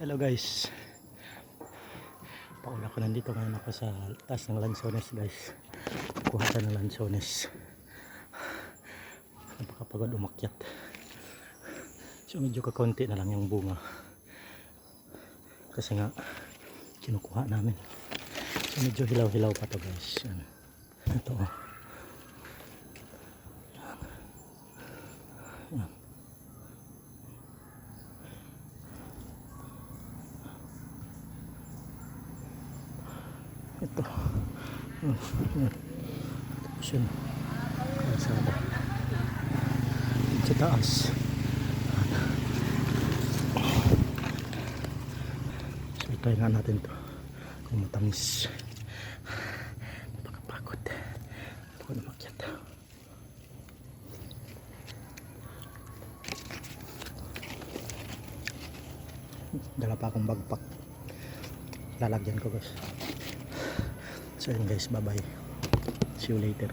Hello guys. Paula ko nandito ngayon ako sa taas ng Lanzones guys. Kuha tayo ng Lanzones. Napakapagod umakyat. So medyo kakaunti na lang yung bunga. Kasi nga kinukuha namin. So medyo hilaw-hilaw pa to guys. Yan. Ito oh. Yan. Ito. Tapos yun. Kalsada. Sa taas. Try nga natin to. Kung matamis. Napakapagod. Pagod na makyat. Dala pa akong bagpak. Lalagyan ko guys. So yun guys, bye bye. See you later.